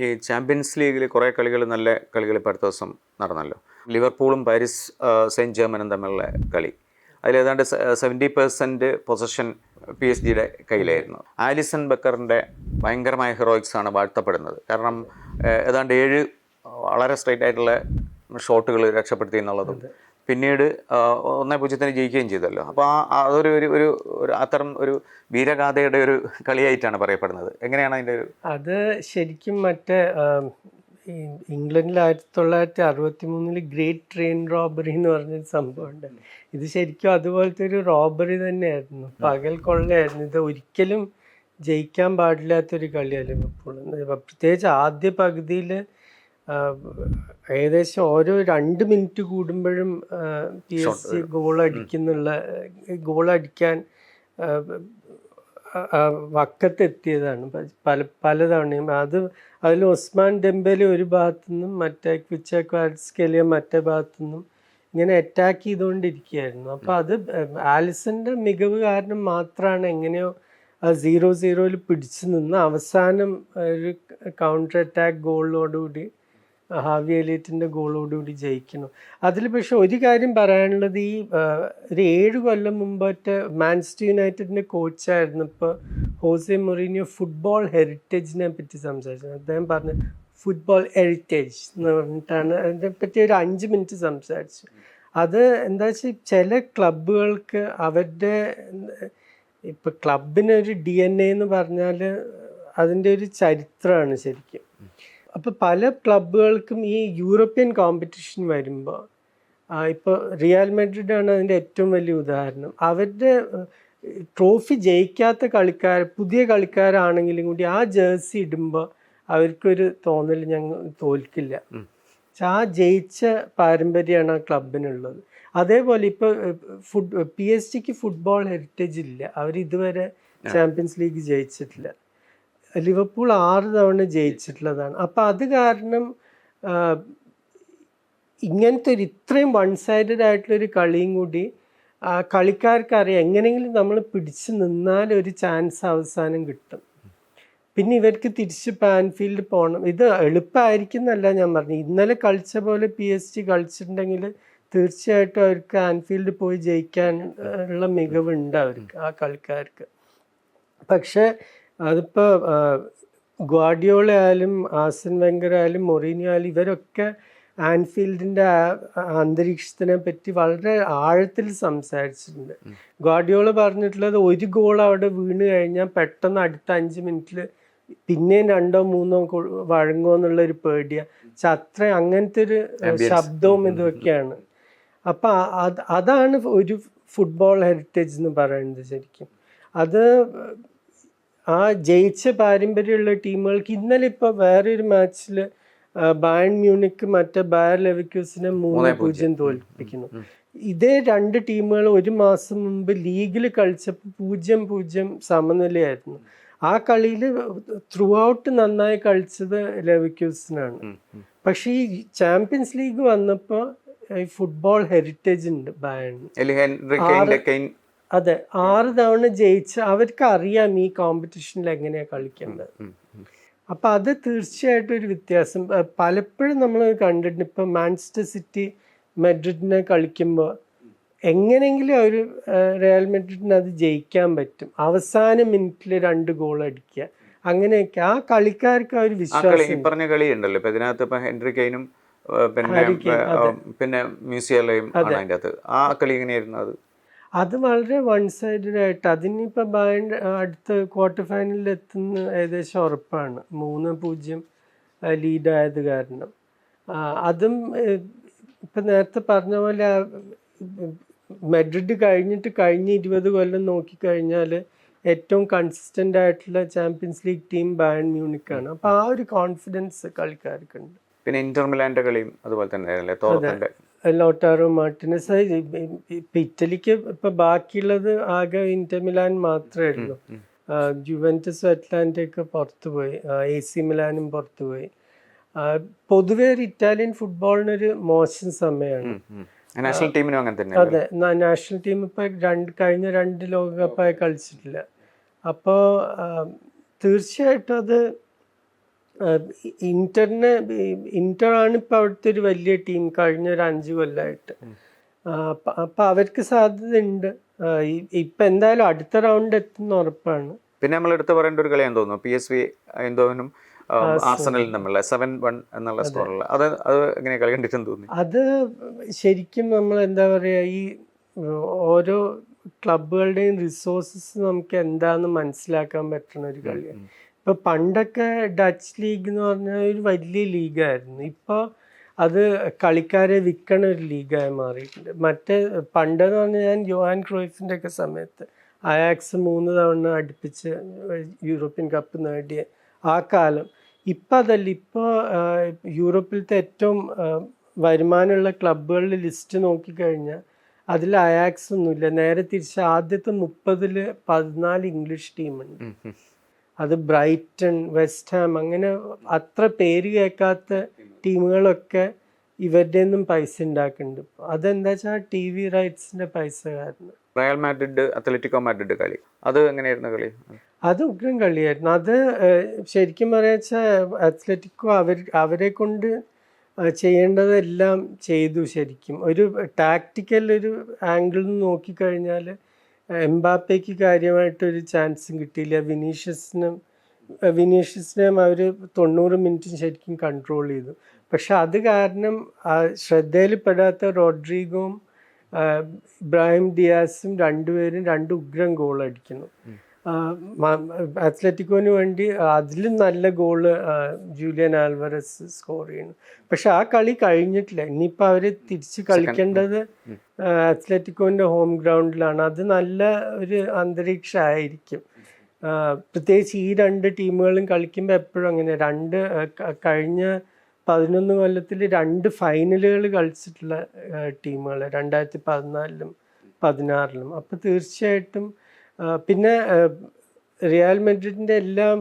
ഈ ചാമ്പ്യൻസ് ലീഗിൽ കുറേ കളികൾ നല്ല കളികൾ ഇപ്പോൾ അടുത്ത ദിവസം നടന്നല്ലോ. ലിവർപൂളും പാരീസ് സെയിന്റ് ജർമ്മനും തമ്മിലുള്ള കളി. അതിൽ ഏതാണ്ട് seventy percent possession P S ജിയുടെ കയ്യിലായിരുന്നു. ആലിസൺ ബക്കറിന്റെ ഭയങ്കരമായ ഹെറോയിക്സ് ആണ് വാഴ്ത്തപ്പെടുന്നത്. കാരണം ഏതാണ്ട് ഏഴ് വളരെ സ്ട്രൈറ്റ് ആയിട്ടുള്ള ഷോട്ടുകൾ രക്ഷപ്പെടുത്തി എന്നുള്ളതും പിന്നീട് ഒന്നേ പൂജ്യത്തിന് ജയിക്കുകയും ചെയ്തല്ലോ. അപ്പോൾ ആ അതൊരു ഒരു ഒരു അത്തരം ഒരു വീരഗാഥയുടെ ഒരു കളിയായിട്ടാണ് പറയപ്പെടുന്നത്. എങ്ങനെയാണ് അതിന്റെ ഒരു അത് ശരിക്കും മറ്റേ ഇംഗ്ലണ്ടിൽ ആയിരത്തി തൊള്ളായിരത്തി അറുപത്തി മൂന്നിൽ ഗ്രേറ്റ് ട്രെയിൻ റോബറി എന്ന് പറഞ്ഞൊരു സംഭവം ഉണ്ട് ഇത് ശരിക്കും അതുപോലത്തെ ഒരു റോബറി തന്നെയായിരുന്നു. പകൽ കൊള്ളയായിരുന്നു. ഇത് ഒരിക്കലും ജയിക്കാൻ പാടില്ലാത്തൊരു കളിയാണ് ലിവർപൂൾ പ്രത്യേകിച്ച് ആദ്യ പകുതിയിൽ ഏകദേശം ഓരോ രണ്ട് മിനിറ്റ് കൂടുമ്പോഴും പി എസ് സി ഗോൾ അടിക്കുന്നുള്ള ഗോൾ അടിക്കാൻ വക്കത്തെത്തിയതാണ്. പല പലതവണയും. അത് അതിൽ ഉസ്മാൻ ഡെമ്പലി ഒരു ഭാഗത്തു നിന്നും മറ്റേ ക്വിച്ച ക്വാഡ്സ്കെലിയ മറ്റേ ഭാഗത്തു നിന്നും ഇങ്ങനെ അറ്റാക്ക് ചെയ്തുകൊണ്ടിരിക്കുകയായിരുന്നു. അപ്പോൾ അത് ആലിസന്റെ മികവ് കാരണം മാത്രമാണ് എങ്ങനെയോ ആ സീറോ സീറോയിൽ പിടിച്ചു നിന്ന് അവസാനം ഒരു കൗണ്ടർ അറ്റാക്ക് ഗോളിനോടുകൂടി ഹാവി എലിയറ്റിന്റെ ഗോളോട് കൂടി ജയിക്കുന്നു. അതിൽ പക്ഷെ ഒരു കാര്യം പറയാനുള്ളത് ഈ ഒരു ഏഴ് കൊല്ലം മുമ്പത്തെ മാൻസ്റ്റർ യുണൈറ്റഡിന്റെ കോച്ചായിരുന്നു ഇപ്പോൾ ഹോസെ മൊറീനിയോ ഫുട്ബോൾ ഹെറിറ്റേജിനെ പറ്റി സംസാരിച്ചത്. അദ്ദേഹം പറഞ്ഞു ഫുട്ബോൾ ഹെറിറ്റേജ് എന്ന് പറഞ്ഞിട്ടാണ് അതിനെ പറ്റി ഒരു അഞ്ച് മിനിറ്റ് സംസാരിച്ചു. അത് എന്താ വെച്ചാൽ ചില ക്ലബുകൾക്ക് അവരുടെ ഇപ്പം ക്ലബിനൊരു ഡി എൻ എ എന്ന് പറഞ്ഞാൽ അതിന്റെ ഒരു ചരിത്രമാണ് ശരിക്കും. അപ്പോൾ പല ക്ലബുകൾക്കും ഈ യൂറോപ്യൻ കോമ്പറ്റീഷൻ വരുമ്പോൾ ഇപ്പോൾ റിയൽ മെഡ്രിഡ് ആണ് അതിന്റെ ഏറ്റവും വലിയ ഉദാഹരണം. അവരുടെ ട്രോഫി ജയിക്കാത്ത കളിക്കാർ പുതിയ കളിക്കാരാണെങ്കിലും കൂടി ആ ജേഴ്സി ഇടുമ്പോൾ അവർക്കൊരു തോന്നൽ ഞങ്ങൾ തോൽക്കില്ല. പക്ഷെ ആ ജയിച്ച പാരമ്പര്യമാണ് ആ ക്ലബിനുള്ളത് അതേപോലെ ഇപ്പോൾ ഫുട് പി എസ് ജിക്ക് ഫുട്ബോൾ ഹെറിറ്റേജ് ഇല്ല. അവർ ഇതുവരെ ചാമ്പ്യൻസ് ലീഗ് ജയിച്ചിട്ടില്ല. ലിവർപൂൾ ആറ് തവണ ജയിച്ചിട്ടുള്ളതാണ്. അപ്പോൾ അത് കാരണം ഇങ്ങനത്തെ ഒരു ഇത്രയും വൺ സൈഡഡ് ആയിട്ടുള്ളൊരു കളിയും കൂടി കളിക്കാർക്കറിയാം എങ്ങനെയെങ്കിലും നമ്മൾ പിടിച്ചു നിന്നാൽ ഒരു ചാൻസ് അവസാനം കിട്ടും. പിന്നെ ഇവർക്ക് തിരിച്ച് പാൻഫീൽഡ് പോകണം ഇത് എളുപ്പമായിരിക്കും എന്നല്ല ഞാൻ പറഞ്ഞു ഇന്നലെ കളിച്ച പോലെ പി എസ് ജി കളിച്ചിട്ടുണ്ടെങ്കിൽ തീർച്ചയായിട്ടും അവർക്ക് ആൻഫീൽഡ് പോയി ജയിക്കാനുള്ള മികവുണ്ട് അവർക്ക് ആ കളിക്കാർക്ക്. പക്ഷേ അതിപ്പോൾ ഗ്വാഡിയോള ആയാലും ആസൻ വെങ്കർ ആയാലും മൊറീനിയോ ആയാലും ഇവരൊക്കെ ആൻഫീൽഡിന്റെ അന്തരീക്ഷത്തിനെ പറ്റി വളരെ ആഴത്തിൽ സംസാരിച്ചിട്ടുണ്ട്. ഗ്വാഡിയോള പറഞ്ഞിട്ടുള്ളത് ഒരു ഗോൾ അവിടെ വീണ് കഴിഞ്ഞാൽ പെട്ടെന്ന് അടുത്ത അഞ്ച് മിനിറ്റിൽ പിന്നെയും രണ്ടോ മൂന്നോ വഴങ്ങോ എന്നുള്ള ഒരു പേടിയാ. ചത്ര അത്ര അങ്ങനത്തെ ഒരു ശബ്ദവും ഇതൊക്കെയാണ്. അപ്പൊ അത് അതാണ് ഒരു ഫുട്ബോൾ ഹെറിറ്റേജ് എന്ന് പറയുന്നത് ശരിക്കും. അത് ആ ജയിച്ച പാരമ്പര്യമുള്ള ടീമുകൾക്ക് ഇന്നലെ ഇപ്പൊ വേറൊരു ഒരു മാച്ചിൽ ബയൺ മ്യൂണിക്ക് മറ്റേ ബയർ ലെവിക്യൂസിനെ മൂന്ന് പൂജ്യം. തോൽപ്പിക്കുന്നു. ഇതേ രണ്ട് ടീമുകൾ ഒരു മാസം മുമ്പ് ലീഗിൽ കളിച്ചപ്പോൾ പൂജ്യം പൂജ്യം സമനിലയായിരുന്നു. ആ കളിയിൽ ത്രൂ ഔട്ട് നന്നായി കളിച്ചത് ലെവിക്യൂസിനാണ് പക്ഷേ ഈ ചാമ്പ്യൻസ് ലീഗ് വന്നപ്പോൾ ഈ ഫുട്ബോൾ ഹെറിറ്റേജ് ഉണ്ട് ബയണിന് അതെ ആറ് തവണ ജയിച്ച് അവർക്ക് അറിയാം ഈ കോമ്പറ്റീഷനിൽ എങ്ങനെയാ കളിക്കേണ്ടത്. അപ്പൊ അത് തീർച്ചയായിട്ടും ഒരു വ്യത്യാസം. പലപ്പോഴും നമ്മൾ കണ്ടിട്ടുണ്ട് ഇപ്പൊ മാഞ്ചസ്റ്റർ സിറ്റി മെഡ്രിഡിനെ കളിക്കുമ്പോൾ എങ്ങനെയെങ്കിലും അവർ റയൽ മെഡ്രിഡിന് അത് ജയിക്കാൻ പറ്റും. അവസാന മിനിറ്റിൽ രണ്ട് ഗോൾ അടിക്കുക. അങ്ങനെയൊക്കെ. ആ കളിക്കാർക്ക് ആ ഒരു വിശ്വാസം ഈ പറഞ്ഞ കളി ഉണ്ടല്ലോ. ഇപ്പൊ ഇതിനകത്ത് ഇപ്പൊ ഹെൻറി കെയിനും പിന്നെ പിന്നെ മ്യൂസിയലയും അതിന്റെ അകത്ത് ആ കളി എങ്ങനെയായിരുന്നു അത്? അത് വളരെ വൺ സൈഡഡ് ആയിട്ട്. അതിനിപ്പോൾ ബയൺ അടുത്ത ക്വാർട്ടർ ഫൈനലിൽ എത്തുന്ന ഏകദേശം ഉറപ്പാണ്. മൂന്ന് പൂജ്യം ലീഡായത് കാരണം. അതും ഇപ്പം നേരത്തെ പറഞ്ഞ പോലെ മെഡ്രിഡ് കഴിഞ്ഞിട്ട് കഴിഞ്ഞ ഇരുപത് കൊല്ലം നോക്കിക്കഴിഞ്ഞാൽ ഏറ്റവും കൺസിസ്റ്റന്റ് ആയിട്ടുള്ള ചാമ്പ്യൻസ് ലീഗ് ടീം ബയൺ മ്യൂണിക്കാണ് അപ്പോൾ ആ ഒരു കോൺഫിഡൻസ് കളിക്കാർക്കുണ്ട്. പിന്നെ ഇന്റർ കളിയും അതുപോലെ തന്നെ ലോട്ടാറോ മാർട്ടിനസ് ഇപ്പം ഇറ്റലിക്ക് ഇപ്പൊ ബാക്കിയുള്ളത് ആകെ ഇന്റർ മിലാൻ മാത്രമേ ഉള്ളൂ. ജുവന്റസ് അറ്റ്ലാന്റൊക്കെ പുറത്തു പോയി എ സി മിലാനും പുറത്തു പോയി ആ, പൊതുവെ ഒരു ഇറ്റാലിയൻ ഫുട്ബോളിനൊരു മോശം സമയമാണ് നാഷണൽ ടീമിനും അങ്ങനെ തന്നെ അതെ നാഷണൽ ടീം ഇപ്പൊ രണ്ട് കഴിഞ്ഞ രണ്ട് ലോകകപ്പായി കളിച്ചിട്ടില്ല. അപ്പോൾ തീർച്ചയായിട്ടും അത് ഇന്ററിന് ഇന്റർ ആണ് ഇപ്പൊ അവിടുത്തെ ഒരു വലിയ ടീം കഴിഞ്ഞ ഒരു അഞ്ച് കൊല്ലമായിട്ട് അപ്പം അവർക്ക് സാധ്യത ഉണ്ട് ഇപ്പൊ എന്തായാലും അടുത്ത റൗണ്ട് എത്തുന്ന ഉറപ്പാണ്. പിന്നെ നമ്മൾ എടുത്ത് പറയേണ്ട ഒരു കളിയാന്ന് തോന്നുന്നു. പി എസ് വി എന്തോനും ആർസണലും തമ്മിലുള്ള സെവൻ വൺ എന്നുള്ള സ്കോറുള്ള. അത് അത് എങ്ങനെ കളി കണ്ടിട്ടെന്ന് തോന്നി? അത് ശരിക്കും നമ്മൾ എന്താ പറയുക ഈ ഓരോ ക്ലബുകളുടെയും റിസോഴ്സസ് നമുക്ക് എന്താണെന്ന് മനസ്സിലാക്കാൻ പറ്റുന്ന ഒരു കളിയാണ് ഇപ്പൊ പണ്ടൊക്കെ ഡച്ച് ലീഗ് എന്ന് പറഞ്ഞാൽ ഒരു വലിയ ലീഗായിരുന്നു ഇപ്പോൾ അത് കളിക്കാരെ വിൽക്കണ ഒരു ലീഗായി മാറിയിട്ടുണ്ട്. മറ്റേ പണ്ടെന്ന് പറഞ്ഞാൽ ഞാൻ ജോഹാൻ ക്രോയിഫിന്റെ ഒക്കെ സമയത്ത് അയാക്സ് മൂന്ന് തവണ അടുപ്പിച്ച് യൂറോപ്യൻ കപ്പ് നേടിയ ആ കാലം. ഇപ്പം അതല്ല. ഇപ്പോൾ യൂറോപ്പിലത്തെ ഏറ്റവും വരുമാനമുള്ള ക്ലബ്ബുകളുടെ ലിസ്റ്റ് നോക്കിക്കഴിഞ്ഞാൽ അതിൽ അയാക്സ് ഒന്നുമില്ല. നേരെ തിരിച്ച് ആദ്യത്തെ മുപ്പതിൽ പതിനാല് ഇംഗ്ലീഷ് ടീമുണ്ട്. അത് ബ്രൈറ്റൺ വെസ്റ്റ് ഹാം അങ്ങനെ അത്ര പേര് കേൾക്കാത്ത ടീമുകളൊക്കെ ഇവരുടെ നിന്നും പൈസ ഉണ്ടാക്കുന്നുണ്ട്. അതെന്താ വെച്ചാൽ ടി വി റൈറ്റ്സിന്റെ പൈസ കാരണം. റയൽ മാഡ്രിഡ് അത്ലറ്റിക്കോ മാഡ്രിഡ് കളി. അത് എങ്ങനെയായിരുന്നു കളി? അത് ഉഗ്രം കളിയായിരുന്നു. അത് ശരിക്കും പറയാ വെച്ചാൽ അത്ലറ്റിക്കോ അവർ അവരെ കൊണ്ട് ചെയ്യേണ്ടതെല്ലാം ചെയ്തു ശരിക്കും. ഒരു ടാക്റ്റിക്കൽ ഒരു ആംഗിളിൽ നിന്ന് നോക്കിക്കഴിഞ്ഞാൽ എംബാപ്പയ്ക്ക് കാര്യമായിട്ടൊരു ചാൻസും കിട്ടിയില്ല. വിനീഷ്യസിനും വിനീഷ്യസിനെയും അവർ തൊണ്ണൂറ് മിനിറ്റും ശരിക്കും കൺട്രോൾ ചെയ്തു. പക്ഷെ അത് കാരണം ശ്രദ്ധയിൽപ്പെടാത്ത റോഡ്രിഗോം ഇബ്രാഹിം ഡിയാസും രണ്ടുപേരും രണ്ട് ഉഗ്രം ഗോൾ അടിക്കുന്നു. അത്ലറ്റിക്കോന് വേണ്ടി അതിലും നല്ല ഗോൾ ജൂലിയൻ ആൽവറസ് സ്കോർ ചെയ്യുന്നു. പക്ഷെ ആ കളി കഴിഞ്ഞിട്ടില്ല. ഇനിയിപ്പോൾ അവർ തിരിച്ച് കളിക്കേണ്ടത് അത്ലറ്റിക്കോന്റെ അത്ലറ്റിക്കോന്റെ ഹോം ഗ്രൗണ്ടിലാണ് അത് നല്ല ഒരു അന്തരീക്ഷമായിരിക്കും. പ്രത്യേകിച്ച് ഈ രണ്ട് ടീമുകളും കളിക്കുമ്പോൾ എപ്പോഴും അങ്ങനെ. രണ്ട് കഴിഞ്ഞ പതിനൊന്ന് കൊല്ലത്തിൽ രണ്ട് ഫൈനലുകൾ കളിച്ചിട്ടുള്ള ടീമുകൾ രണ്ടായിരത്തി പതിനാലിലും പതിനാറിലും. അപ്പോൾ തീർച്ചയായിട്ടും പിന്നെ റിയൽ മെഡ്രിഡിന്റെ എല്ലാം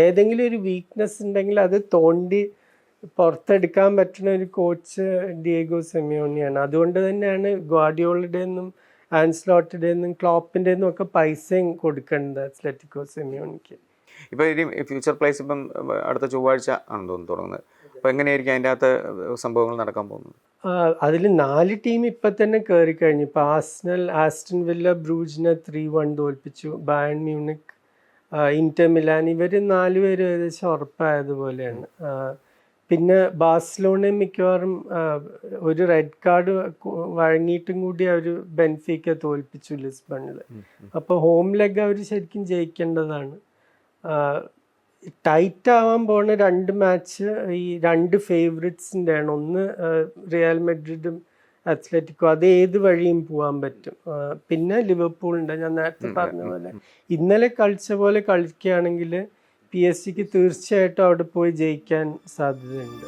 ഏതെങ്കിലും ഒരു വീക്ക്നെസ് ഉണ്ടെങ്കിൽ അത് തോണ്ടി പുറത്തെടുക്കാൻ പറ്റുന്ന ഒരു കോച്ച് ഡിയേഗോ സെമിയോണിയാണ് അതുകൊണ്ട് തന്നെയാണ് ഗ്വാഡിയോളുടെ നിന്നും ആൻസ്ലോട്ടിന്റെ നിന്നും ക്ലോപ്പിന്റെ നിന്നും ഒക്കെ പൈസയും കൊടുക്കേണ്ടത് അത്ലറ്റിക്കോ സെമിയോണിക്ക് ഇപ്പോൾ ഇനി ഫ്യൂച്ചർ പ്ലേസ് ഇപ്പം അടുത്ത ചൊവ്വാഴ്ച ആണെന്ന് തോന്നുന്നു തുടങ്ങുന്നത്. അപ്പോൾ എങ്ങനെയായിരിക്കും അതിന്റെ അകത്ത് സംഭവങ്ങൾ നടക്കാൻ പോകുന്നത്? അതിൽ നാല് ടീം ഇപ്പം തന്നെ കയറി കഴിഞ്ഞു. ഇപ്പൊ ആസ്നൽ ആസ്റ്റൺ വില്ല ബ്രൂജിനെ ത്രീ വൺ തോൽപ്പിച്ചു. ബയൺ മ്യൂണിക് ഇന്റർ മിലാൻ ഇവർ നാലുപേരും ഏകദേശം ഉറപ്പായതുപോലെയാണ് പിന്നെ ബാഴ്സലോണയും മിക്കവാറും ഒരു റെഡ് കാർഡ് വഴങ്ങിയിട്ടും കൂടി അവർ ബെൻഫിക്ക തോൽപ്പിച്ചു ലിസ്ബണിൽ അപ്പോൾ ഹോം ലെഗ് അവർ ശരിക്കും ജയിക്കേണ്ടതാണ്. ടൈറ്റ് ആവാൻ പോണ രണ്ട് മാച്ച് ഈ രണ്ട് ഫേവറേറ്റ്സിന്റെ ആണ് ഒന്ന് റിയൽ മെഡ്രിഡും അത്ലറ്റിക്കോ അത് ഏത് വഴിയും പോകാൻ പറ്റും. പിന്നെ ലിവർപൂളുണ്ട് ഞാൻ നേരത്തെ പറഞ്ഞ പോലെ. ഇന്നലെ കളിച്ച പോലെ കളിക്കുകയാണെങ്കിൽ പി എസ് സിക്ക് തീർച്ചയായിട്ടും അവിടെ പോയി ജയിക്കാൻ സാധ്യതയുണ്ട്.